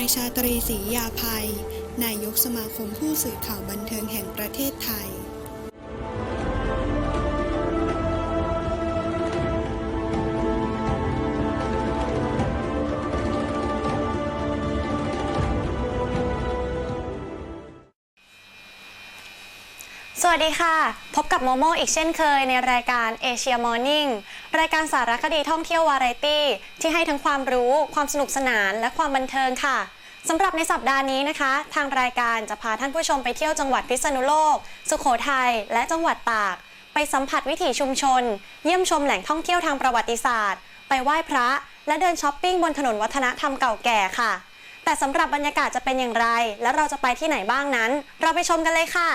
ายชาตรีศรียาภัย นายกสมาคมผู้สื่อข่าวบันเทิงแห่งประเทศไทย วัสดีค่ะ พบกับโมโมอีกเช่นเคยในรายการ Asia Morning รายการสารคดีท่องเที่ยววาไรตี้ ที่ให้ทั้งความรู้ ความสนุกสนานและความบันเทิงค่ะสำหรับในสัปดาห์นี้นะคะ ทางรายการจะพาท่านผู้ชมไปเที่ยวจังหวัดพิษณุโลก สุโขทัยและจังหวัดตาก ไปสัมผัสวิถีชุมชน เยี่ยมชมแหล่งท่องเที่ยวทางประวัติศาสตร์ ไปไหว้พระ และเดินช้อปปิ้งบนถนนวัฒนธรรมเก่าแก่ค่ะ แต่สำหรับบรรยากาศจะเป็นอย่างไร และเราจะไปที่ไหนบ้างนั้น เราไปชมกันเลยค่ะ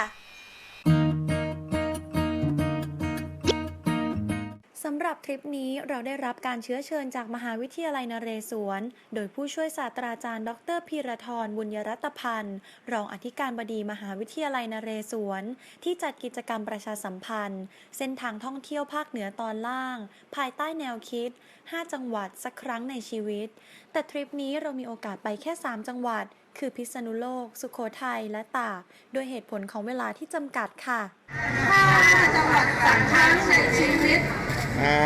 ำหรับทริปนี้เราได้รับการเชื้อเชิญจากมหาวิทยาลัยนเรศวร โดยผู้ช่วยศาสตราจารย์ ดรพีรทรบุญยรัตพันธ์ รองอธิการบดีมหาวิทยาลัยนเรศวร ที่จัดกิจกรรมประชาสัมพันธ์ เส้นทางท่องเที่ยวภาคเหนือตอนล่าง ภายใต้แนวคิด 5 จังหวัดสักครั้งในชีวิต แต่ทริปนี้เรามีโอกาสไปแค่ 3 จังหวัด คือพิษณุโลก สุโขทัย และตากด้วยเหตุผลของเวลาที่จำกัดค่ะอ่า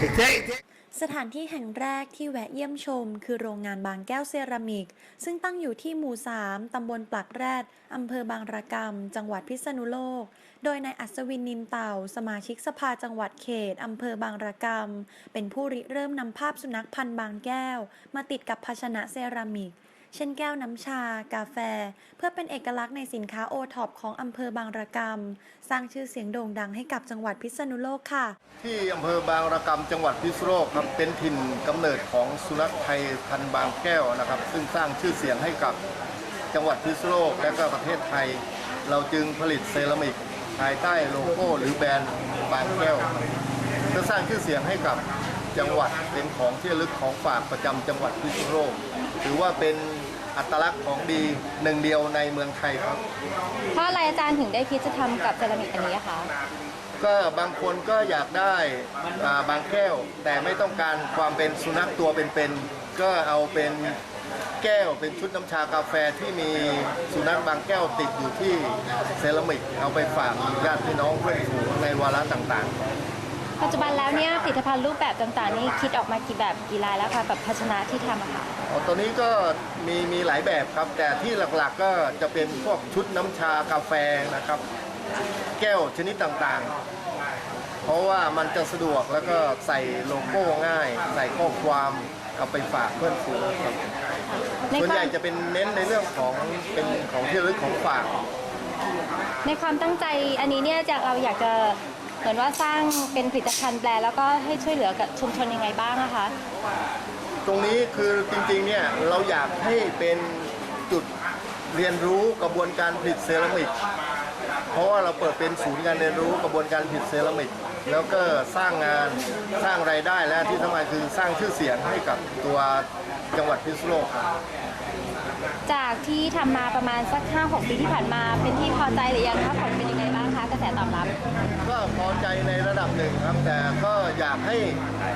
อีกทีอีกทีสถานที่แห่งแรกที่แวะเยี่ยมชม คือโรงงานบางแก้วเซรามิก ซึ่งตั้งอยู่ที่หมู่ 3 ตำบลปลักแรด อำเภอบางระกำจังหวัดพิษณุโลก โดยนายอัศวินนินเต่า สมาชิกสภาจังหวัดเขต อำเภอบางระกำเป็นผู้ริเริ่มนำภาพสุนัขพันธุ์บางแก้ว มาติดกับภาชนะเซรามิก เช่นแก้วน้ำชา กาแฟ เพื่อเป็นเอกลักษณ์ในสินค้าโอท็อปของอำเภอบางระกำ สร้างชื่อเสียงโด่งดังให้กับจังหวัดพิษณุโลกค่ะ ที่อำเภอบางระกำจังหวัดพิษณุโลกครับเป็นถิ่นกำเนิดของสุนัขไทยพันบางแก้วนะครับ ซึ่งสร้างชื่อเสียงให้กับจังหวัดพิษณุโลกและก็ประเทศไทย เราจึงผลิตเซรามิกภายใต้โลโก้หรือแบรนด์บางแก้วเพื่อสร้างชื่อเสียงให้กับ จังหวัดเป็นของที่ระลึกของฝากประจำจังหวัดพิษณุโลกถือว่าเป็นอัตลักษณ์ของดีหนึ่งเดียวในเมืองไทยครับ เพราะอะไรอาจารย์ถึงได้คิดจะทำกับเซรามิกอันนี้อะคะ ก็บางคนก็อยากได้อ่าบางแก้ว แต่ไม่ต้องการความเป็นสุนัขตัวเป็นๆก็เอาเป็นแก้วเป็นชุดน้ำชากาแฟที่มีสุนัขบางแก้วติดอยู่ที่เซรามิกเอาไปฝากญาติพี่น้องเพื่อนฝูงในวาระต่าง ปัจจุบันแล้วเนี่ยผลิตภัณฑ์รูปแบบต่างๆ นี่คิดออกมากี่แบบกี่ลายแล้วคะแบบภาชนะที่ทำอะค่ะๆอ๋อตัวนี้ก็มีมีหลายแบบครับ แต่ที่หลักๆก็จะเป็นพวกชุดน้ำชากาแฟนะครับ แก้วชนิดต่างๆ เพราะว่ามันจะสะดวกแล้วก็ใส่โลโก้ง่าย ใส่ข้อความเอาไปฝากเพื่อนฝูงครับในส่วนควาใหญ่มจะเป็นเน้นในเรื่องของเป็นของที่ระลึกของฝาก ในความตั้งใจอันนี้เนี่ยจะเราอยากจะ เหมือนว่าสร้างเป็นผลิตภัณฑ์แปรแล้วก็ให้ช่วยเหลือกับชุมชนยังไงบ้างอะคะ ตรงนี้คือจริงๆเนี่ยเราอยากให้เป็นจุดเรียนรู้กระบวนการผลิตเซรามิก เพราะว่าเราเปิดเป็นศูนย์การเรียนรู้กระบวนการผลิตเซรามิก แล้วก็สร้างงานสร้างรายได้และที่สำคัญคือสร้างชื่อเสียงให้กับตัวจังหวัดพิษณุโลกครับจากที่ทำมาประมาณสัก5-6ปีที่ผ่านมา เป็นที่พอใจหรือยังคะผลเป็นยังไงบ้างคะกระ แสตอบรับ ก็พอใจในระดับหนึ่งครับ แต่ก็อยากให้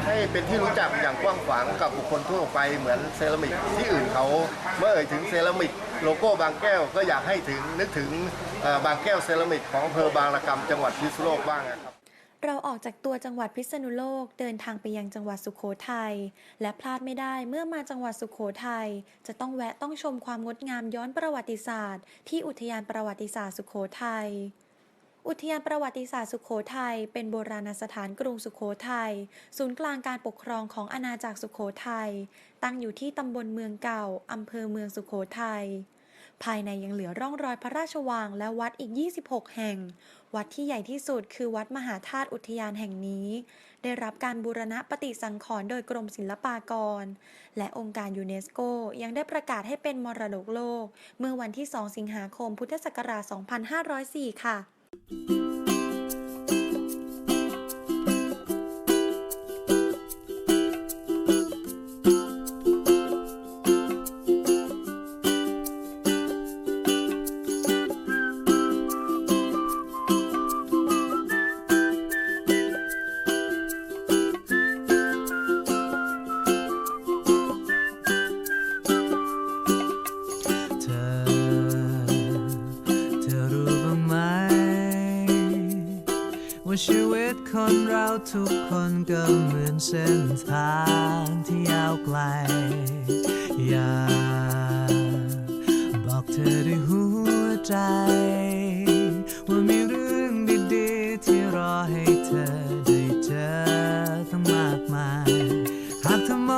ให้เป็นที่รู้จักอย่างกว้างขวางกับบุคคลทั่วไปเหมือนเซรามิกที่อื่นเขาเมื่อเอ่ยถึงเซรามิกโลโก้บางแก้วก็อยากให้ถึงนึกถึงเอ่อบางแก้วเซรามิกของอำเภอบางระกำจังหวัดพิษณุโลกบ้างนะครับ เราออกจากตัวจังหวัดพิษณุโลกเดินทางไปยังจังหวัดสุโขทัยและพลาดไม่ได้เมื่อมาจังหวัดสุโขทัยจะต้องแวะต้องชมความงดงามย้อนประวัติศาสตร์ ที่อุทยานประวัติศาสตร์สุโขทัย อุทยานประวัติศาสตร์สุโขทัยเป็นโบราณสถานกรุงสุโขทัยศูนย์กลางการปกครองของอาณาจักรสุโขทัยตั้งอยู่ที่ตำบลเมืองเก่าอำเภอเมืองสุโขทัยภายในยังเหลือร่องรอยพระราชวังและวัดอีก 26 แห่ง วัดที่ใหญ่ที่สุดคือวัดมหาธาตุอุทยานแห่งนี้ ได้รับการบูรณะปฏิสังขรณ์โดยกรมศิลปากร และองค์การยูเนสโกยังได้ประกาศให้เป็นมรดกโลก เมื่อวันที่ 2 สิงหาคมพุทธศักราช 2504 ค่ะ ค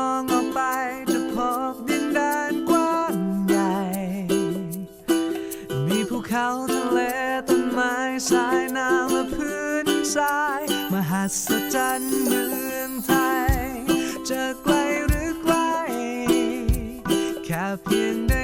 อมองออกไปจะพบดินแดนกว้างใหญ่ มีภูเขาทะเลต้นไม้สายน้ำและพื้นทราย มหัศจรรย์เมืองไทย จะไกลหรือไกล แค่เพียงได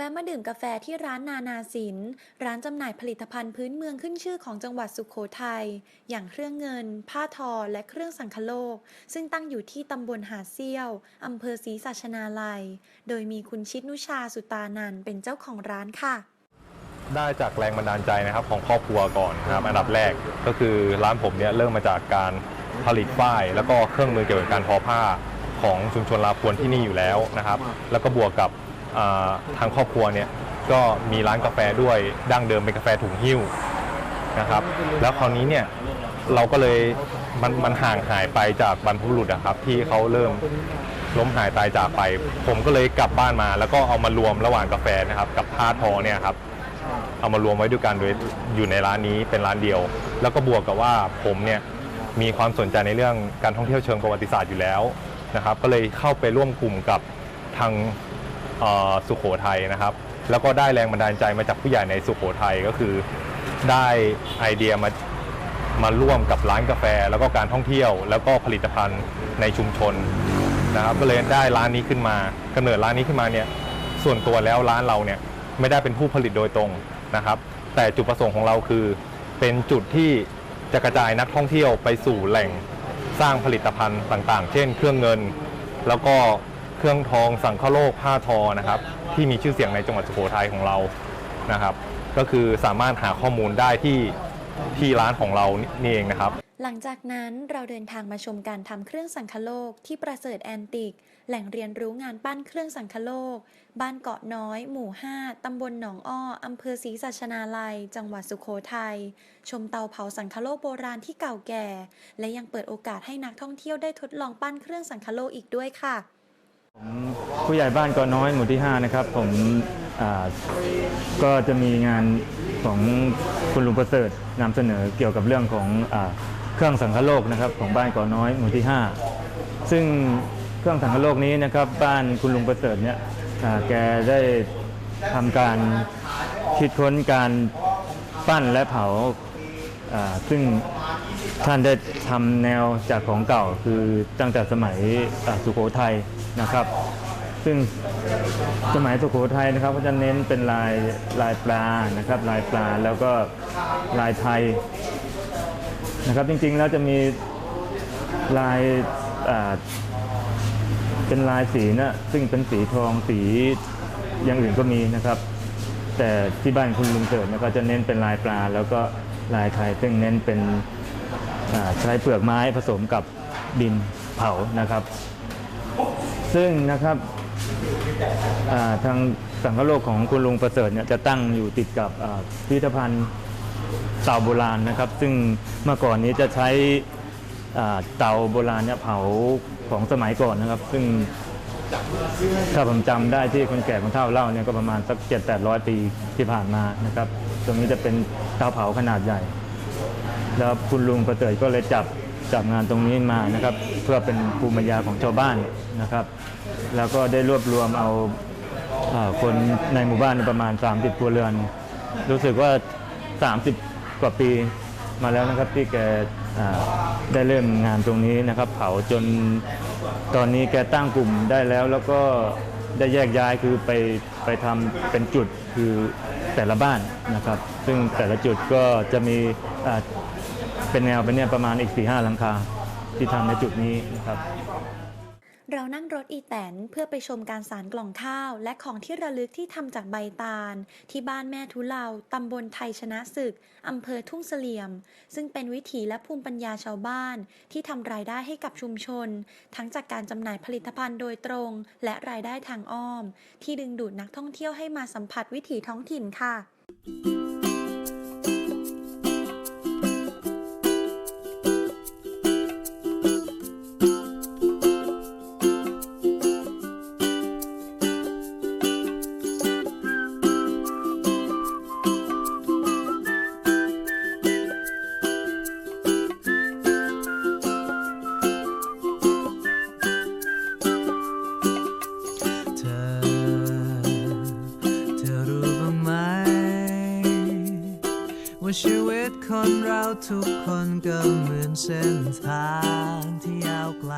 วะมาดื่มกาแฟที่ร้านนานาสิน ร้านจำหน่ายผลิตภัณฑ์พื้นเมืองขึ้นชื่อของจังหวัดสุขโขทัย อย่างเครื่องเงิน ผ้าทอ และเครื่องสังคโลก ซึ่งตั้งอยู่ที่ตำบลหาดเซี่ยว อำเภอศรีสัชนาลัย โดยมีคุณชิดนุชาสุตานันเป็นเจ้าของร้านค่ะ ได้จากแรงบันดาลใจนะครับของครอบครัวก่อนนะครับอันดับแรกก็คือร้านผมเนี่ยเริ่มมาจากการผลิตฝ้ายแล้วก็เครื่องมือเกี่ยวกับการทอผ้าของชุมชนลาพวนที่นี่อยู่แล้วนะครับ แล้วก็บวกกับ ทางครอบครัวเนี่ยก็มีร้านกาแฟด้วยดั้งเดิมเป็นกาแฟถุงหิ้วนะครับ แล้วคราวนี้เนี่ยเราก็เลยมันมันห่างหายไปจากบรรพบุรุษนะครับ ที่เขาเริ่มล้มหายตายจากไป ผมก็เลยกลับบ้านมา แล้วก็เอามารวมระหว่างกาแฟนะครับ กับผ้าทอเนี่ยครับเอามารวมไว้ด้วยกันโดยอยู่ในร้านนี้เป็นร้านเดียว แล้วก็บวกกับว่าผมเนี่ยมีความสนใจในเรื่องการท่องเที่ยวเชิงประวัติศาสตร์อยู่แล้วนะครับ ก็เลยเข้าไปร่วมกลุ่มกับทาง สุโขทัยนะครับ แล้วก็ได้แรงบันดาลใจมาจากผู้ใหญ่ในสุโขทัยก็คือ ได้ไอเดียมามาร่วมกับร้านกาแฟ แล้วก็การท่องเที่ยว แล้วก็ผลิตภัณฑ์ในชุมชนนะครับก็เลยได้ร้านนี้ขึ้นมากำเนิดร้านนี้ขึ้นมาเนี่ยส่วนตัวแล้วร้านเราเนี่ยไม่ได้เป็นผู้ผลิตโดยตรงนะครับ แต่จุดประสงค์ของเราคือ เป็นจุดที่จะกระจายนักท่องเที่ยวไปสู่แหล่งสร้างผลิตภัณฑ์ต่าง ๆ เช่น เครื่องเงิน แล้วก็ เครื่องทองสังฆโลกผ้าทอนะครับ ที่มีชื่อเสียงในจังหวัดสุโขทัยของเรานะครับ ก็คือสามารถหาข้อมูลได้ที่ที่ร้านของเรานี่เองนะครับ หลังจากนั้นเราเดินทางมาชมการทำเครื่องสังคโลกที่ประเสริฐแอนติก แหล่งเรียนรู้งานปั้นเครื่องสังคโลก บ้านเกาะน้อย หมู่ 5 ตำบลหนองอ้ออำเภอศรีสัชนาลัย จังหวัดสุโขทัย ชมเตาเผาสังคโลกโบราณที่เก่าแก่ และยังเปิดโอกาสให้นักท่องเที่ยวได้ทดลองปั้นเครื่องสังคโลกอีกด้วยค่ะ ผู้ใหญ่บ้านก็น้อยหมู่ที่ 5 นะครับ ผมก็จะมีงานของคุณลุงประเสริฐนำเสนอเกี่ยวกับเรื่องของอเครื่องสังคโลกนะครับของบ้านกอน้อยหมู่ที่ 5 ซึ่งเครื่องสังคโลกนี้นะครับบ้านคุณลุงประเสริฐเนี่ยแกได้ทำการคิดค้นการปั้นและเผาซึ่งท่านได้ทำแนวจากของเก่าคือตั้งแต่สมัยสุโขทัย นะครับ ซึ่งสมัยสุโขทัยนะครับก็จะเน้นเป็นลายลายปลานะครับ ลายปลาแล้วก็ลายไทยนะครับ จริงๆแล้วจะมีลายเป็นลายสีนะซึ่งเป็นสีทองสีอย่างอื่นก็มีนะครับ แต่ที่บ้านคุณลุงเถิดนี่ยก็จะเน้นเป็นลายปลา แล้วก็ลายไทยซึ่งเน้นเป็นใช้เปลือกไม้ผสมกับดินเผานะครับ ซึ่งนะครับทางสังคโลกของคุณลุงประเสริฐเนี่ยจะตั้งอยู่ติดกับพิพิธภัณฑ์เต่าโบราณนะครับ ซึ่งเมื่อก่อนนี้จะใช้เต่าโบราณเนี่ยเผาของสมัยก่อนนะครับ ซึ่งถ้าผมจำได้ที่คนแก่คนเฒ่าเล่าเนี่ยก็ประมาณสักเจ็ดแปดร้อยปีที่ผ่านมานะครับ ตรงนี้จะเป็นเตาเผาขนาดใหญ่ แล้วคุณลุงประเสริฐก็เลยจับ จับงานตรงนี้มานะครับ เพื่อเป็นภูมิปัญญาของชาวบ้านนะครับ แล้วก็ได้รวบรวมเอาคนในหมู่บ้านประมาณ 30ครัวเรือน รู้สึกว่า 30 กว่าปีมาแล้วนะครับที่แกได้เริ่มงานตรงนี้นะครับ เผาจนตอนนี้แกตั้งกลุ่มได้แล้ว แล้วก็ได้แยกย้ายคือไปไปทำเป็นจุดคือแต่ละบ้านนะครับ ซึ่งแต่ละจุดก็จะมี เป็นแนวเป็นเนี่ยประมาณอีก4ีหหลังคาที่ทำในจุดนี้นะครับเรานั่งรถอีแตนเพื่อไปชมการสารกล่องข้าว และของที่ระลึกที่ทำจากใบตาล ที่บ้านแม่ทุเลาตำบลไทยชนะศึกอำเภอทุ่งเสลี่ยม ซึ่งเป็นวิถีและภูมิปัญญาชาวบ้าน ที่ทำรายได้ให้กับชุมชน ทั้งจากการจำหน่ายผลิตภัณฑ์โดยตรง และรายได้ทางอ้อม ที่ดึงดูดนักท่องเที่ยวให้มาสัมผัสวิถีท้องถิ่นค่ะ เส้นทางที่ยาวไกล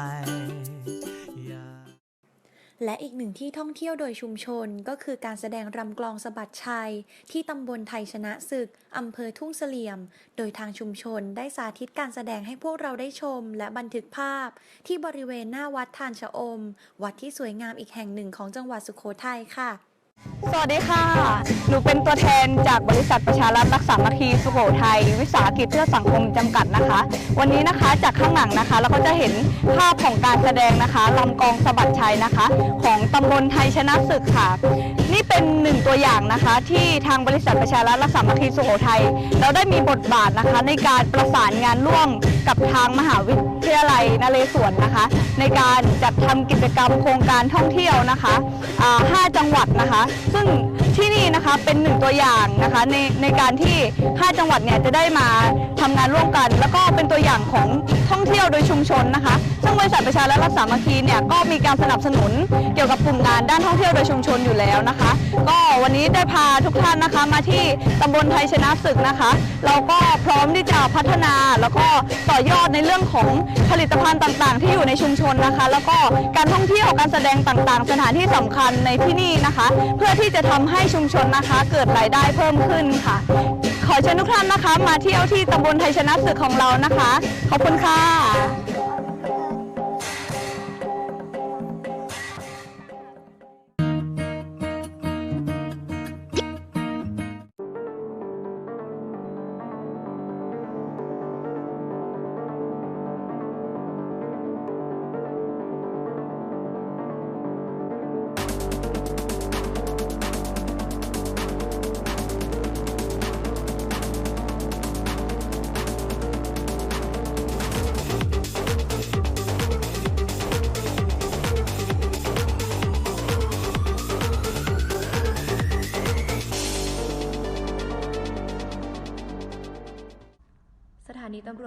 และอีกหนึ่งที่ท่องเที่ยวโดยชุมชนก็คือการแสดงรำกลองสะบัดชัย ที่ตำบลไทยชนะศึกอำเภอทุ่งเสลี่ยม โดยทางชุมชนได้สาธิตการแสดงให้พวกเราได้ชม และบันทึกภาพ ที่บริเวณหน้าวัดทานชะอม วัดที่สวยงามอีกแห่งหนึ่งของจังหวัดสุโขทัยค่ะ สวัสดีค่ะ หนูเป็นตัวแทนจากบริษัทประชารัฐรักษามัคคีสุโขทัยวิสาหกิจเพื่อสังคมจำกัดนะคะ วันนี้นะคะจากข้างหลังนะคะ เราก็จะเห็นภาพของการแสดงนะคะลำกองสะบัดชัยนะคะ ของตำบลไทยชนะศึกค่ะ นี่เป็นหนึ่งตัวอย่างนะคะ ที่ทางบริษัทประชารัฐรักษามัคคีสุโขทัยเราได้มีบทบาทนะคะ ในการประสานงานร่วมกับทางมหาวิทยาลัยนเรศวรนะคะ ในการจัดทำกิจกรรมโครงการท่องเที่ยวนะคะอ่าห้าจังหวัดนะคะซึ่ง ที่นี่นะคะเป็นหนึ่งตัวอย่างนะคะในในการที่5จังหวัดเนี่ยจะได้มาทำงานร่วมกัน แล้วก็เป็นตัวอย่างของท่องเที่ยวโดยชุมชนนะคะ ซึ่งบริษัทประชารัฐรักษามัคคีเนี่ยก็มีการสนับสนุนเกี่ยวกับกลุ่มงานด้านท่องเที่ยวโดยชุมชนอยู่แล้วนะคะ ก็วันนี้ได้พาทุกท่านนะคะมาที่ตำบลไทยชนะศึกนะคะ เราก็พร้อมที่จะพัฒนาแล้วก็ต่อยอดในเรื่องของผลิตภัณฑ์ต่างๆ ที่อยู่ในชุมชนนะคะ แล้วก็การท่องเที่ยวการแสดงต่างๆ สถานที่สำคัญในที่นี่นะคะ เพื่อที่จะทำให้ให้ชุมชนนะคะ เกิดรายได้เพิ่มขึ้นค่ะ ขอเชิญทุกท่านนะคะ มาเที่ยวที่ตำบลไทยชนะศึกของเรานะคะ ขอบคุณค่ะ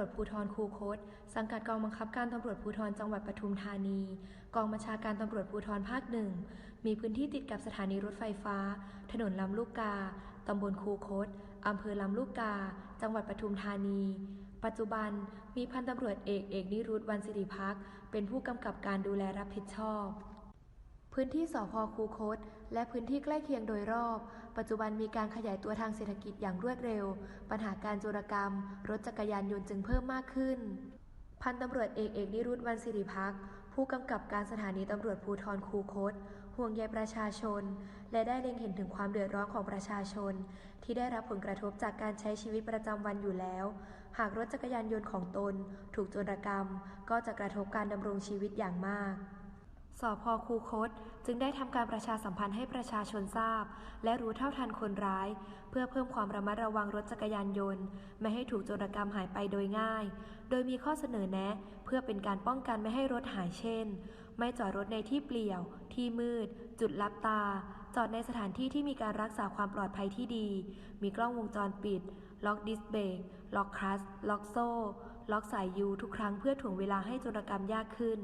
วจภูธรคูคต สังกัดกองบังคับการตำรวจภูธรจังหวัดปทุมธานี กองบัญชาการตำรวจภูธรภาคหนึ่ง มีพื้นที่ติดกับสถานีรถไฟฟ้า ถนนลำลูกกา ตำบลคูคต อำเภอลำลูกกา จังหวัดปทุมธานี ปัจจุบันมีพันตำรวจเอกเอกนิรุตวันสิริพักเป็นผู้กำกับการดูแลรับผิดชอบ พื้นที่สพคูคต และพื้นที่ใกล้เคียงโดยรอบ ปัจจุบันมีการขยายตัวทางเศรษฐกิจอย่างรวดเร็ว ปัญหาการโจรกรรม รถจักรยานยนต์จึงเพิ่มมากขึ้น พันตำรวจเอกเอกนิรุตวันสิริพักผู้กำกับการสถานีตำรวจภูธรคูคต ห่วงใยประชาชน และได้เล็งเห็นถึงความเดือดร้อนของประชาชน ที่ได้รับผลกระทบจากการใช้ชีวิตประจำวันอยู่แล้ว หากรถจักรยานยนต์ของตน ถูกโจรกรรม ก็จะกระทบการดำรงชีวิตอย่างมาก สพคูคตจึงได้ทำการประชาสัมพันธ์ให้ประชาชนทราบ และรู้เท่าทันคนร้าย เพื่อเพิ่มความระมัดระวังรถจักรยานยนต์ ไม่ให้ถูกโจรกรรมหายไปโดยง่าย โดยมีข้อเสนอแนะ เพื่อเป็นการป้องกันไม่ให้รถหายเช่น ไม่จอดรถในที่เปลี่ยว ที่มืด จุดลับตา จอดในสถานที่ที่มีการรักษาความปลอดภัยที่ดี มีกล้องวงจรปิด ล็อกดิสเบรกล็อกคลัสล็อกโซ่ ล็อกสายยูทุกครั้งเพื่อถ่วงเวลาให้โจรกรรมยากขึ้น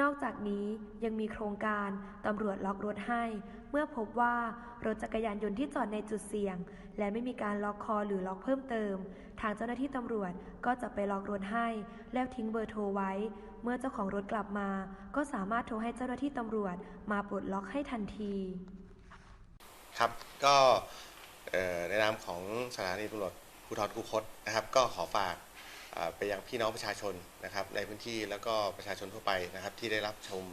นอกจากนี้ยังมีโครงการตำรวจล็อกรถให้ เมื่อพบว่ารถจักรยานยนต์ที่จอดในจุดเสี่ยง และไม่มีการล็อกคอหรือล็อกเพิ่มเติม ทางเจ้าหน้าที่ตำรวจก็จะไปล็อกรถให้ แล้วทิ้งเบอร์โทรไว้ เมื่อเจ้าของรถกลับมา ก็สามารถโทรให้เจ้าหน้าที่ตำรวจมาปลดล็อกให้ทันที ครับก็ในนามของสถานีตำรวจภูธรคูคตนะครับ ก็ขอฝาก ไปยังพี่น้องประชาชนนะครับในพื้นที่แล้วก็ประชาชนทั่วไปนะครับที่ได้รับชม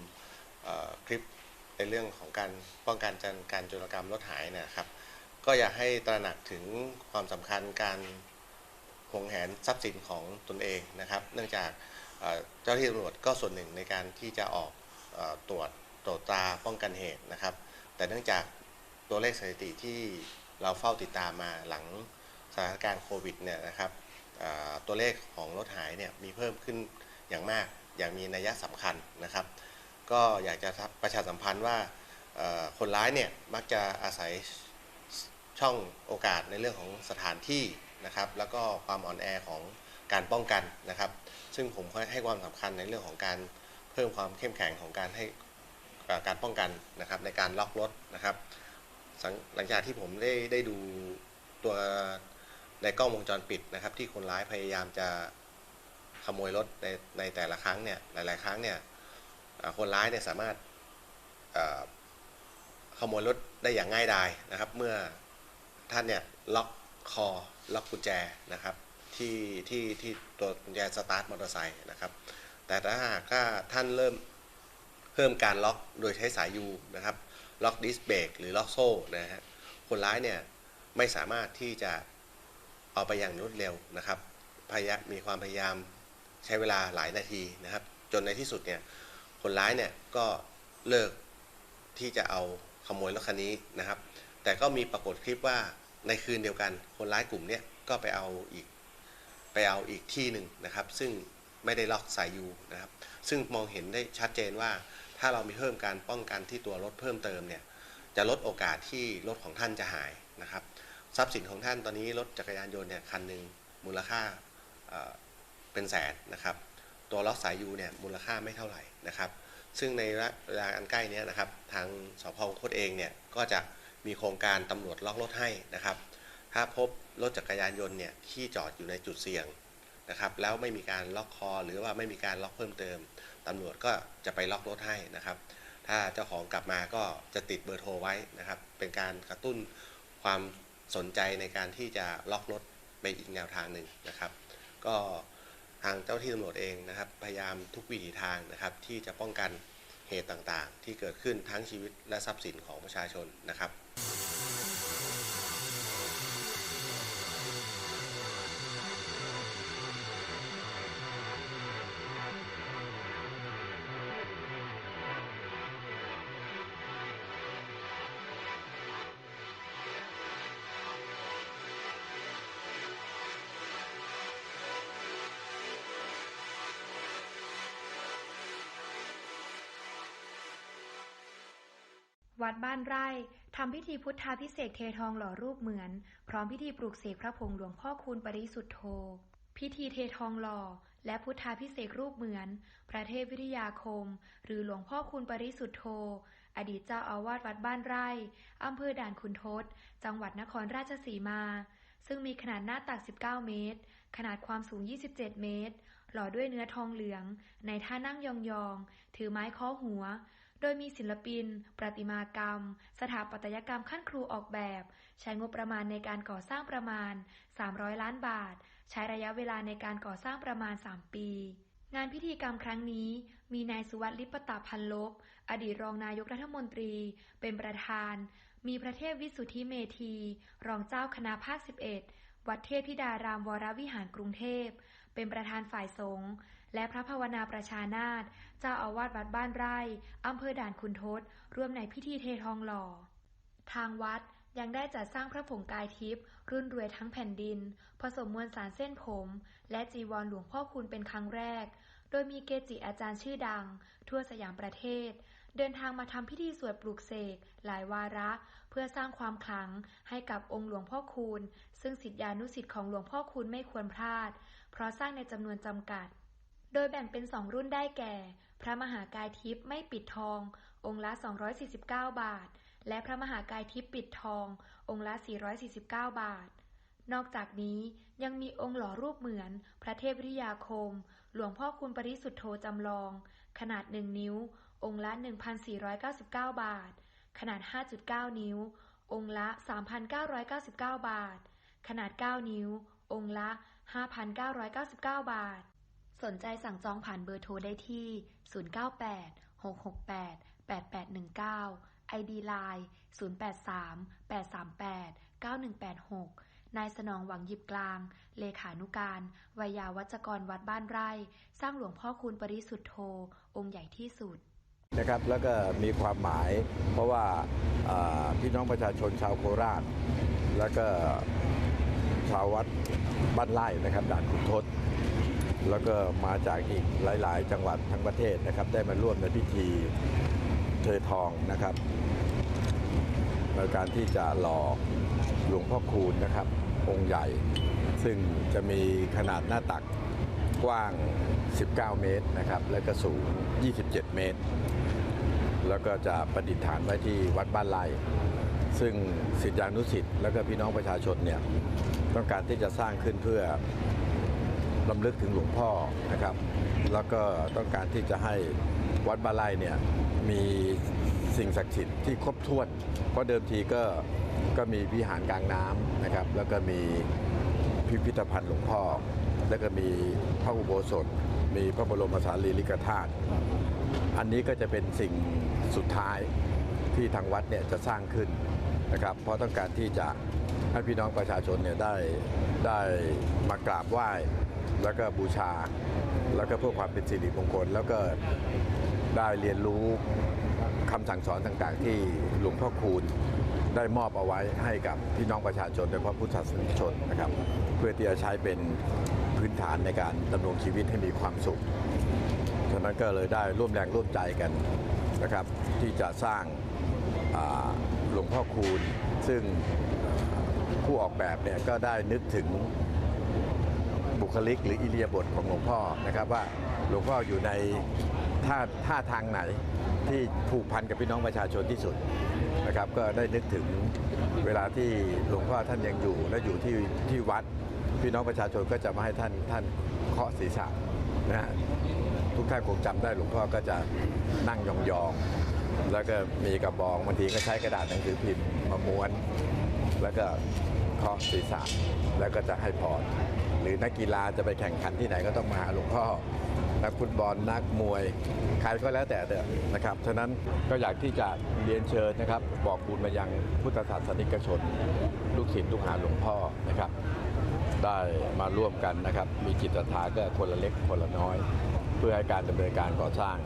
คลิปในเรื่องของการป้องกันการโจรกรรมรถหายนะครับ ก็อยากให้ตระหนักถึงความสำคัญการหวงแหนทรัพย์สินของตนเองนะครับ เนื่องจากเจ้าหน้าที่ตำรวจก็ส่วนหนึ่งในการที่จะออกตรวจตรวจตราป้องกันเหตุนะครับ แต่เนื่องจากตัวเลขสถิติที่เราเฝ้าติดตามมาหลัง สถานการณ์โควิดเนี่ยนะครับตัวเลขของรถหายเนี่ยมีเพิ่มขึ้นอย่างมากอย่างมีนัยสำคัญนะครับ ก็อยากจะประชาสัมพันธ์ว่าคนร้ายเนี่ยมักจะอาศัยช่องโอกาสในเรื่องของสถานที่นะครับ แล้วก็ความอ่อนแอของการป้องกันนะครับ ซึ่งผมให้ความสำคัญในเรื่องของการเพิ่มความเข้มแข็งของการให้การป้องกันนะครับในการล็อกรถนะครับ หลังจากที่ผมได้ได้ดูตัว ในกล้องวงจรปิดนะครับ ที่คนร้ายพยายามจะขโมยรถในในแต่ละครั้งเนี่ยหลาย ๆ ครั้งเนี่ยคนร้ายเนี่ยสามารถขโมยรถได้อย่างง่ายดายนะครับ เมื่อท่านเนี่ยล็อกคอล็อกกุญแจนะครับที่ที่ที่ตัวกุญแจสตาร์ทมอเตอร์ไซค์นะครับ แต่ถ้าหากถ้าท่านเริ่มเพิ่มการล็อกโดยใช้สายยูนะครับล็อกดิสเบรกหรือล็อกโซ่นะฮะคนร้ายเนี่ยไม่สามารถที่จะ เอาไปอย่างรวดเร็วนะครับพยายามมีความพยายามใช้เวลาหลายนาทีนะครับ จนในที่สุดเนี่ยคนร้ายเนี่ยก็เลิกที่จะเอาขโมยรถคันนี้นะครับ แต่ก็มีปรากฏคลิปว่าในคืนเดียวกัน คนร้ายกลุ่มเนี้ยก็ไปเอาอีกไปเอาอีกที่หนึ่งนะครับ ซึ่งไม่ได้ล็อกสายยูนะครับ ซึ่งมองเห็นได้ชัดเจนว่า ถ้าเรามีเพิ่มการป้องกันที่ตัวรถเพิ่มเติมเนี่ยจะลดโอกาสที่รถของท่านจะหายนะครับ ทรัพย์สินของท่านตอนนี้รถจักรยานยนต์เนี่ยคันหนึ่งมูลค่าเป็นแสนนะครับ ตัวล็อกสายยูเนี่ยมูลค่าไม่เท่าไหร่นะครับ ซึ่งในระเวลาอันใกล้นี้นะครับ ทางสพโคตเองเนี่ยก็จะมีโครงการตำรวจล็อกรถให้นะครับ ถ้าพบรถจักรยานยนต์เนี่ยที่จอดอยู่ในจุดเสี่ยงนะครับ แล้วไม่มีการล็อกคอ หรือว่าไม่มีการล็อกเพิ่มเติมตำรวจก็จะไปล็อกรถให้นะครับ ถ้าเจ้าของกลับมาก็จะติดเบอร์โทรไว้นะครับ เป็นการกระตุ้นความ สนใจในการที่จะล็อกรถไปอีกแนวทางหนึ่งนะครับ ก็ทางเจ้าที่ตำรวจเองนะครับ พยายามทุกวิถีทางนะครับ ที่จะป้องกันเหตุต่างๆ ที่เกิดขึ้นทั้งชีวิตและทรัพย์สินของประชาชนนะครับ วัดบ้านไร่ทำพิธีพุทธาพิเศษเททองหล่อรูปเหมือน พร้อมพิธีปลูกเสกพระผงหลวงพ่อคูณปริสุทธโธ พิธีเททองหล่อ และพุทธาพิเศษกรูปเหมือน พระเทพวิทยาคม หรือหลวงพ่อคูณปริสุทธโธ อดีตเจ้าอาวาสวัดบ้านไร่อำเภอด่านขุนทดจังหวัดนครราชสีมา ซึ่งมีขนาดหน้าตัก 19 เมตร ขนาดความสูง 27 เมตร หล่อด้วยเนื้อทองเหลือง ในท่านั่งยองๆ ถือไม้ค้อหัว ดยมีศิลปิน ประติมากรรม สถาปัตยกรรมขั้นครูออกแบบ ใช้งบประมาณในการก่อสร้างประมาณ 300 ล้านบาท ใช้ระยะเวลาในการก่อสร้างประมาณ 3 ปีงานพิธีกรรมครั้งนี้มีนายสุวัสดิ์ลิปตาพันลบ อดีตรองนายกรัฐมนตรี เป็นประธาน มีพระเทพวิสุทธิเมธี รองเจ้าคณะภาค 11 วัดเทพธิดารามวรวิหารกรุงเทพ เป็นประธานฝ่ายสงฆ์และพระภาวนาประชานาถ เจ้าอาวาสวัดบ้านไร่อำเภอด่านขุนทดร่วมในพิธีเททองหล่อ ทางวัดยังได้จัดสร้างพระผงกายทิพย์รุ่นรวยทั้งแผ่นดิน ผสมมวลสารเส้นผม และจีวรหลวงพ่อคูณเป็นครั้งแรก โดยมีเกจิอาจารย์ชื่อดัง ทั่วสยามประเทศ เดินทางมาทำพิธีสวดปลูกเสกหลายวาระ เพื่อสร้างความขลังให้กับองค์หลวงพ่อคูณ ซึ่งสิทธิานุสิทธิ์ของหลวงพ่อคูณไม่ควรพลาด เพราะสร้างในจำนวนจำกัด โดยแบ่งเป็นสองรุ่นได้แก่ พระมหากายทิพย์ไม่ปิดทอง องค์ละ 249 บาท และพระมหากายทิพย์ปิดทอง องค์ละ 449 บาท นอกจากนี้ยังมีองค์หล่อรูปเหมือน พระเทพวิทยาคม หลวงพ่อคุณปริสุทธโธจำลอง ขนาด 1 นิ้ว องค์ละ 1,499 บาท ขนาด 5.9 นิ้ว องค์ละ 3,999 บาท ขนาด 9 นิ้ว องค์ละ 5,999 บาท สนใจสั่งจองผ่านเบอร์โทรได้ที่ 098 668 8819 ID Line 083 838 9186 นายสนองหวังหยิบกลาง เลขานุการวิยาวัจกรวัดบ้านไร่ สร้างหลวงพ่อคูณปริสุทธโธ องค์ใหญ่ที่สุดนะครับแล้วก็มีความหมายเพราะว่าพี่น้องประชาชนชาวโคราช แล้วก็ชาววัดบ้านไร่นะครับด่านขุนทด แล้วก็มาจากอีกหลาย ๆ จังหวัดทั้งประเทศนะครับ ได้มาร่วมในพิธีเททองนะครับในการที่จะหล่อหลวงพ่อคูณนะครับ องค์ใหญ่ ซึ่งจะมีขนาดหน้าตักกว้าง 19 เมตรนะครับ และก็สูง 27 เมตร แล้วก็จะประดิษฐานไว้ที่วัดบ้านไร่ซึ่งสิทธิานุสิทธิ์และก็พี่น้องประชาชนเนี่ยต้องการที่จะสร้างขึ้นเพื่อ ลำลึกถึงหลวงพ่อนะครับ แล้วก็ต้องการที่จะให้วัดบ้านไร่เนี่ยมีสิ่งศักดิ์สิทธิ์ที่ครบถ้วน เพราะเดิมทีก็ก็มีวิหารกลางน้ำนะครับ แล้วก็มีพิพิธภัณฑ์หลวงพ่อ แล้วก็มีพระอุโบสถ มีพระบรมสารีริกธาตุอันนี้ก็จะเป็นสิ่งสุดท้ายที่ทางวัดเนี่ยจะสร้างขึ้นนะครับเพราะต้องการที่จะให้พี่น้องประชาชนเนี่ยได้ได้มากราบไหว้ แล้วก็บูชา แล้วก็เพื่อความเป็นสิริมงคล แล้วก็ได้เรียนรู้คำสั่งสอนต่างๆ ที่หลวงพ่อคูณได้มอบเอาไว้ให้กับพี่น้องประชาชนโดยเฉพาะพุทธศาสนิกชนนะครับ เพื่อที่จะใช้เป็นพื้นฐานในการดำรงชีวิตให้มีความสุข ฉะนั้นก็เลยได้ร่วมแรงร่วมใจกันนะครับ ที่จะสร้างหลวงพ่อคูณ ซึ่งผู้ออกแบบเนี่ยก็ได้นึกถึง บุคลิกหรืออิเลียบทของหลวงพ่อนะครับว่าหลวงพ่ออยู่ในท่าท่าทางไหนที่ผูกพันกับพี่น้องประชาชนที่สุดนะครับก็ได้นึกถึงเวลาที่หลวงพ่อท่านยังอยู่และอยู่ที่ที่วัดพี่น้องประชาชนก็จะมาให้ท่านท่านเคาะศีรษะนะฮะทุกท่านคงจำได้หลวงพ่อก็จะนั่งยองๆแล้วก็มีกระบองบางทีก็ใช้กระดาษหนังสือพิมพ์มาม้วน แล้วก็เคาะศีรษะแล้วก็จะให้พร หรือนักกีฬาจะไปแข่งขันที่ไหนก็ต้องมาหาหลวงพ่อนักฟุตบอลนักมวยใครก็แล้วแต่เถอะนะครับฉะนั้นก็อยากที่จะเรียนเชิญนะครับ บอกบุญมายังพุทธศาสนิกชน ลูกศิษย์ลูกหาหลวงพ่อนะครับ ได้มาร่วมกันนะครับ มีจิตศรัทธาก็คนละเล็กคนละน้อย เพื่อให้การดำเนินการก่อสร้าง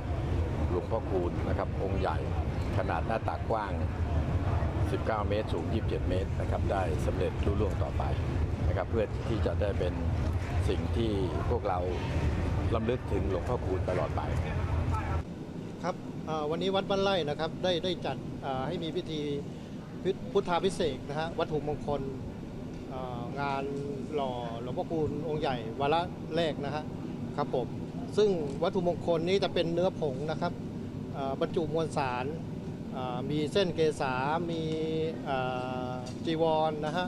หลวงพ่อคูณนะครับ องค์ใหญ่ขนาดหน้าตักกว้าง 19 เมตร สูง 27 เมตรนะครับ ได้สำเร็จรุ่ล่วงต่อไป นะครับเพื่อที่จะได้เป็นสิ่งที่พวกเราลำลึกถึงหลวงพ่อคูณตลอดไป ครับวันนี้วัดบ้านไร่นะครับได้ได้จัดให้มีพิธีพุทธาพิเศษนะฮะวัตถุมงคลงานหล่อหลวงพ่อคูณองค์ใหญ่วาระแรกนะฮะครับผมซึ่งวัตถุมงคลนี้จะเป็นเนื้อผงนะครับบรรจุมวลสารมีเส้นเกษามีจีวรนะฮะ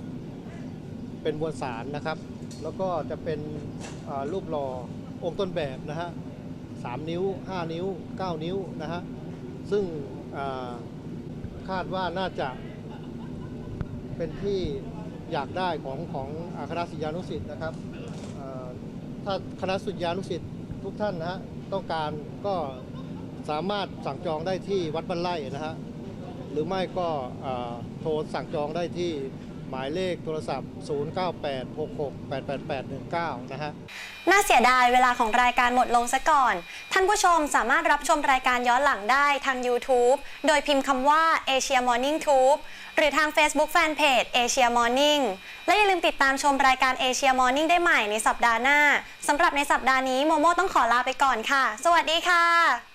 เป็นมวลสารนะครับ แล้วก็จะเป็นรูปหล่อองค์ต้นแบบนะฮะ3นิ้ว 5 นิ้ว 9 นิ้วนะฮะ ซึ่งคาดว่าน่าจะเป็นที่อยากได้ของของอาคณะศิษยานุศิษย์นะครับถ้าคณะศิษยานุศิษย์ทุกท่านนะฮะต้องการก็สามารถสั่งจองได้ที่วัดบ้านไร่นะฮะหรือไม่ก็โทรสั่งจองได้ที่ หมายเลขโทรศัพท์ 0986688819 นะฮะ น่าเสียดายเวลาของรายการหมดลงซะก่อน ท่านผู้ชมสามารถรับชมรายการย้อนหลังได้ทาง YouTube โดยพิมพ์คำว่า Asia Morning Tube หรือทาง Facebook Fanpage Asia Morning และอย่าลืมติดตามชมรายการ Asia Morning ได้ใหม่ในสัปดาห์หน้าสำหรับในสัปดาห์นี้โมโมต้องขอลาไปก่อนค่ะ สวัสดีค่ะ